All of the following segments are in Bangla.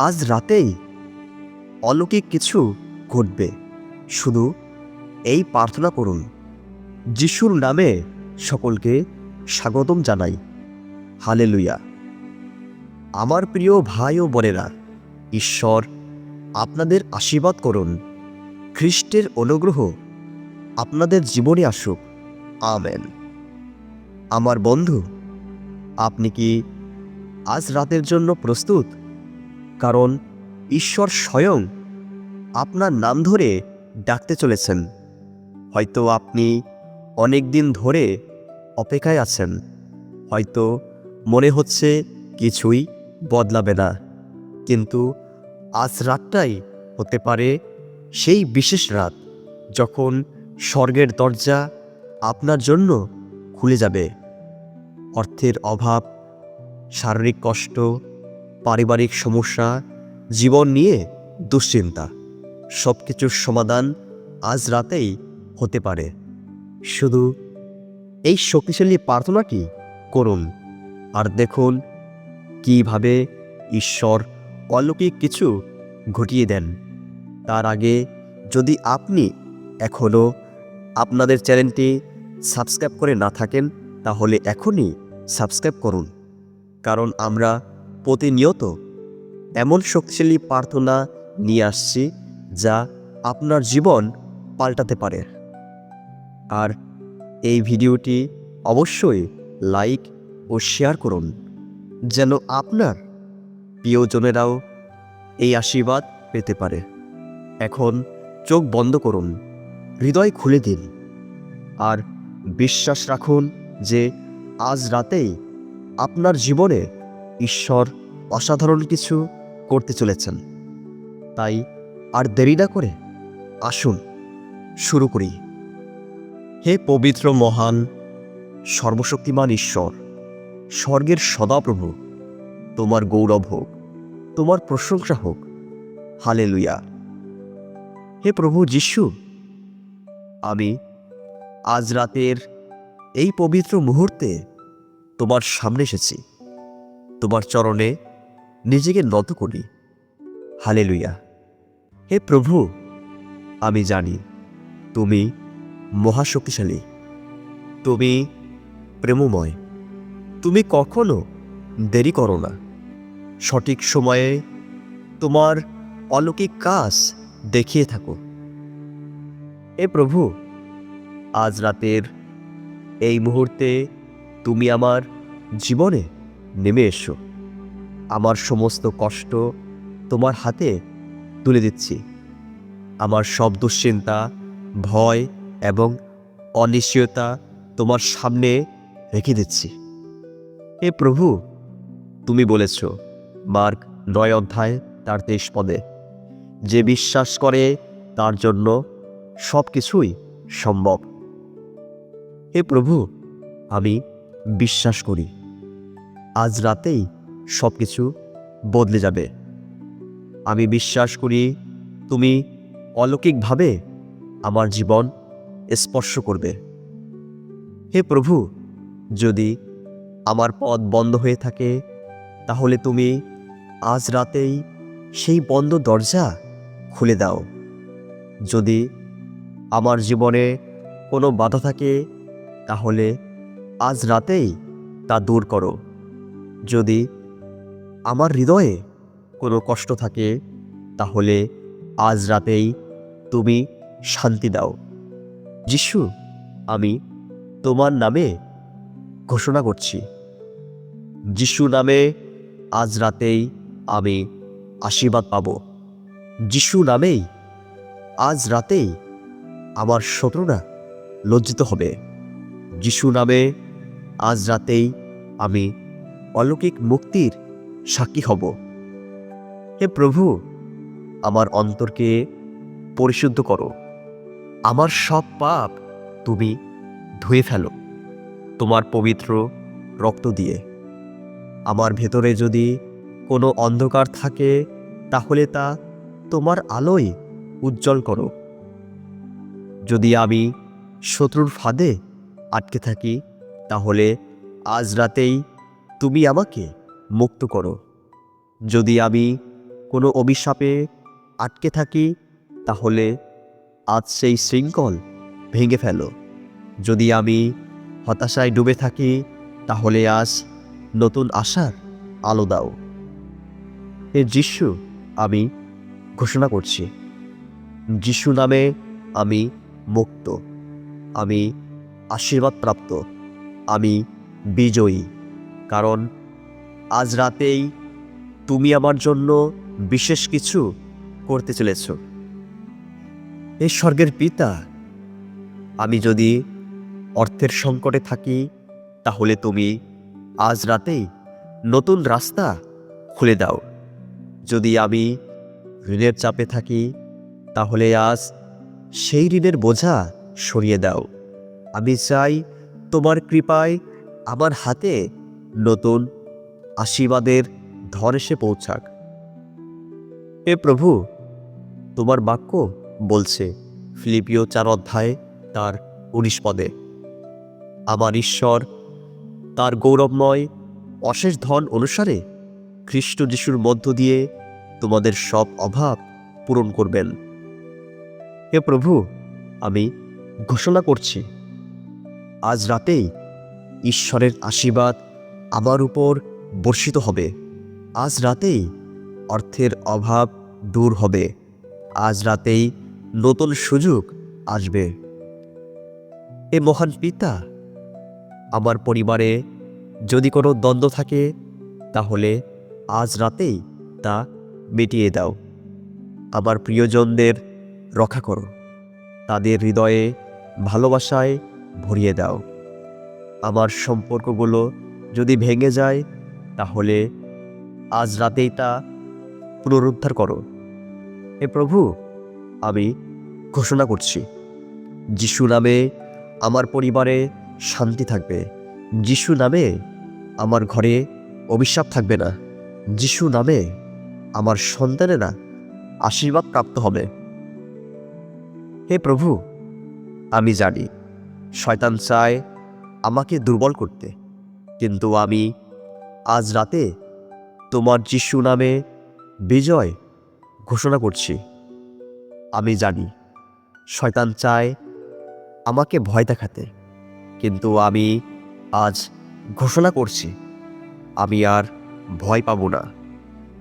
আজ রাতেই অলৌকিক কিছু ঘটবে। শুধু এই প্রার্থনা করুন, যিশুর নামে সকলকে স্বাগতম জানাই। হালেলুয়া। আমার প্রিয় ভাই ও বোনেরা, ঈশ্বর আপনাদের আশীর্বাদ করুন। খ্রিস্টের অনুগ্রহ আপনাদের জীবনে আসুক। আমেন। আমার বন্ধু, আপনি কি আজ রাতের জন্য প্রস্তুত? কারণ ঈশ্বর স্বয়ং আপনার নাম ধরে ডাকতে চলেছেন। হয়তো আপনি অনেক দিন ধরে অপেক্ষায় আছেন। হয়তো মনে হচ্ছে কিছুই বদলাবে না। কিন্তু আজ রাতটাই হতে পারে সেই বিশেষ রাত যখন স্বর্গের দরজা আপনার জন্য খুলে যাবে। অর্থের অভাব, শারীরিক কষ্ট পারিবারিক সমস্যা, জীবন নিয়ে দুশ্চিন্তা সব কিছুর সমাধান আজ রাতেই হতে পারে। শুধু এই শক্তিশালী প্রার্থনাটি করুন। আর দেখুন কীভাবে ঈশ্বর অলৌকিক কিছু ঘটিয়ে দেন। তার আগে যদি আপনি এখনও আপনাদের চ্যানেলটি সাবস্ক্রাইব করে না থাকেন, তাহলে এখনই সাবস্ক্রাইব করুন। কারণ আমরা প্রতিনিয়ত এমন শক্তিশালী প্রার্থনা নিয়ে আসছি যা আপনার জীবন পাল্টাতে পারে। আর এই ভিডিওটি অবশ্যই লাইক ও শেয়ার করুন, যেন আপনার প্রিয়জনেরাও এই আশীর্বাদ পেতে পারে। এখন চোখ বন্ধ করুন, হৃদয় খুলে দিন, আর বিশ্বাস রাখুন যে আজ রাতেই আপনার জীবনে ঈশ্বর অসাধারণ কিছু করতে চলেছেন। তাই আর দেরি না করে আসুন, শুরু করি। হে পবিত্র মহান, সর্বশক্তিমান ঈশ্বর, স্বর্গের সদাপ্রভু, তোমার গৌরব হোক, তোমার প্রশংসা হোক। হালে লুইয়া হে প্রভু যিশু, আমি আজ রাতের এই পবিত্র মুহূর্তে তোমার সামনে এসেছি। তোমার চরণে নিজেকে নত করি। হালে লুইয়া হে প্রভু, আমি জানি তুমি মহাশক্তিশালী। তুমি প্রেমময়। তুমি কখনো দেরি করো না। সঠিক সময়ে তোমার অলৌকিক কাজ দেখিয়ে থাকো। এ প্রভু, আজ রাতের এই মুহূর্তে তুমি আমার জীবনে নেমে এসো। আমার সমস্ত কষ্ট তোমার হাতে তুলে দিচ্ছি। আমার সব দুশ্চিন্তা, ভয় এবং অনিশ্চয়তা তোমার সামনে রেখে দিচ্ছি। হে প্রভু, তুমি বলেছ, মার্ক নয় অধ্যায়, তার তেইশ পদে, যে বিশ্বাস করে তার জন্য সব কিছুই সম্ভব। হে প্রভু, আমি বিশ্বাস করি। আজ রাতেই সব কিছু বদলে যাবে। আমি বিশ্বাস করি তুমি অলৌকিকভাবে আমার জীবন স্পর্শ করবে। হে প্রভু, যদি আমার পথ বন্ধ হয়ে থাকে, তাহলে তুমি আজ রাতেই সেই বন্ধ দরজা খুলে দাও। যদি আমার জীবনে কোনো বাধা থাকে, তাহলে আজ রাতেই তা দূর করো। যদি আমার হৃদয়ে কোনো কষ্ট থাকে, তাহলে আজ রাতেই তুমি শান্তি দাও। যিশু, আমি তোমার নামে ঘোষণা করছি। যিশু নামে আজ রাতেই আমি আশীর্বাদ পাব। যিশু নামেই আজ রাতেই আমার শত্রুরা লজ্জিত হবে। যিশু নামে আজ রাতেই আমি অলৌকিক মুক্তির সাক্ষী হব। হে প্রভু, আমার অন্তরকে পরিশুদ্ধ করো। আমার সব পাপ তুমি ধুয়ে ফেলো। তোমার পবিত্র রক্ত দিয়ে। আমার ভেতরে যদি কোনো অন্ধকার থাকে, তাহলে তা তোমার আলোয় উজ্জ্বল করো। যদি আমি শত্রুর ফাঁদে আটকে থাকি, তাহলে আজ রাতেই তুমি আমাকে মুক্ত করো। যদি আমি কোনো অভিশাপে আটকে থাকি, তাহলে আজ সেই শৃঙ্খল ভেঙে ফেলো। যদি আমি হতাশায় ডুবে থাকি, তাহলে আজ নতুন আশার আলো দাও। এ যিশু আমি ঘোষণা করছি। যিশু নামে আমি মুক্ত। আমি আশীর্বাদ প্রাপ্ত আমি বিজয়ী। কারণ আজ রাতেই তুমি আমার জন্য বিশেষ কিছু করতে চলেছ। এই স্বর্গের পিতা, আমি যদি অর্থের সংকটে থাকি, তাহলে তুমি আজ রাতেই নতুন রাস্তা খুলে দাও। যদি আমি ঋণের চাপে থাকি, তাহলে আজ সেই ঋণের বোঝা সরিয়ে দাও। আমি চাই তোমার কৃপায় আমার হাতে নতুন আশীর্বাদের ধন এসে পৌঁছাক। এ প্রভু, তোমার বাক্য বলছে ফিলিপিও চার অধ্যায়ে তার উনিশ পদে, আমার ঈশ্বর, তার গৌরবময় অশেষ ধন অনুসারে খ্রিস্ট যিশুর মধ্য দিয়ে তোমাদের সব অভাব পূরণ করবেন। হে প্রভু, আমি ঘোষণা করছি, আজ রাতেই ঈশ্বরের আশীর্বাদ আমার উপর বর্ষিত হবে। আজ রাতেই অর্থের অভাব দূর হবে। আজ রাতেই নতুন সুযোগ আসবে। এ মহান পিতা, আমার পরিবারে যদি কোনো দ্বন্দ্ব থাকে, তাহলে আজ রাতেই তা মিটিয়ে দাও। আমার প্রিয়জনদের রক্ষা করো। তাদের হৃদয়ে ভালোবাসায় ভরিয়ে দাও। আমার সম্পর্কগুলো যদি ভেঙে যায়, তাহলে আজ রাতেই তা পুনরুদ্ধার করো। হে প্রভু, আমি ঘোষণা করছি, যিশু নামে আমার পরিবারে শান্তি থাকবে। যিশু নামে আমার ঘরে অভিশাপ থাকবে না। যিশু নামে আমার সন্তানেরা আশীর্বাদ প্রাপ্ত হবে। হে প্রভু, আমি জানি, শয়তান চায় আমাকে দুর্বল করতে। কিন্তু আমি আজ রাতে তোমার যিশু নামে বিজয় ঘোষণা করছি। আমি জানি, শয়তান চায় আমাকে ভয় দেখাতে, কিন্তু আমি আজ ঘোষণা করছি, আমি আর ভয় পাব না।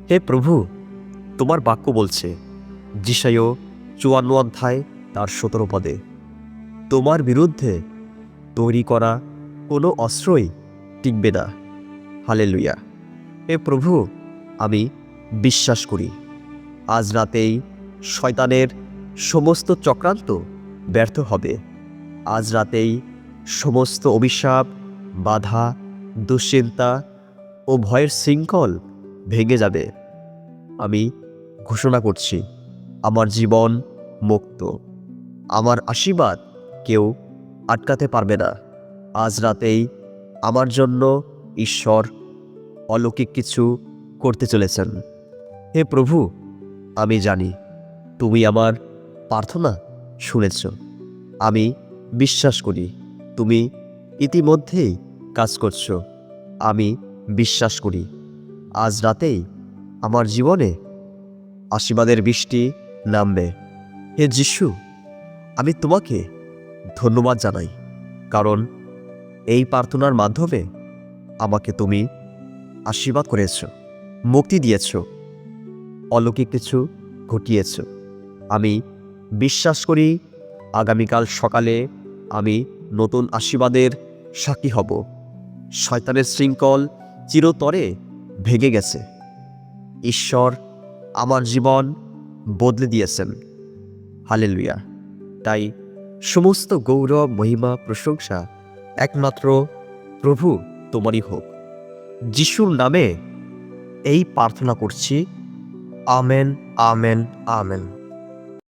হে প্রভু, তোমার বাক্য বলছে যিশায়ও চুয়ান্ন অধ্যায় তার সতেরো পদে, তোমার বিরুদ্ধে তৈরি করা কোনো অস্ত্রই টিকবে না। হালে লুইয়া হে প্রভু, আমি বিশ্বাস করি। আজ রাতেই শয়তানের সমস্ত চক্রান্ত ব্যর্থ হবে। আজ রাতেই সমস্ত অভিশাপ, বাধা, দুশ্চিন্তা ও ভয়ের শৃঙ্খল ভেঙে যাবে। আমি ঘোষণা করছি, আমার জীবন মুক্ত। আমার আশীর্বাদ কেউ আটকাতে পারবে না। আজ রাতেই আমার জন্য ঈশ্বর অলৌকিক কিছু করতে চলেছেন। হে প্রভু, আমি জানি তুমি আমার প্রার্থনা শুনেছ। আমি বিশ্বাস করি তুমি ইতিমধ্যেই কাজ করছ। আমি বিশ্বাস করি আজ রাতেই আমার জীবনে আশীর্বাদের বৃষ্টি নামবে। হে যিশু, আমি তোমাকে ধন্যবাদ জানাই, কারণ এই প্রার্থনার মাধ্যমে আমাকে তুমি আশীর্বাদ করেছ, মুক্তি দিয়েছ, অলৌকিক কিছু ঘটিয়েছ। আমি বিশ্বাস করি আগামীকাল সকালে আমি নতুন আশীর্বাদের সাক্ষী হব। শয়তানের শৃঙ্খল চিরতরে ভেঙে গেছে। ঈশ্বর আমার জীবন বদলে দিয়েছেন। হালেলুয়া। তাই সমস্ত গৌরব, মহিমা, প্রশংসা একমাত্র প্রভু তোমারই হোক। যিশুর নামে এই প্রার্থনা করছি। Amen amen amen.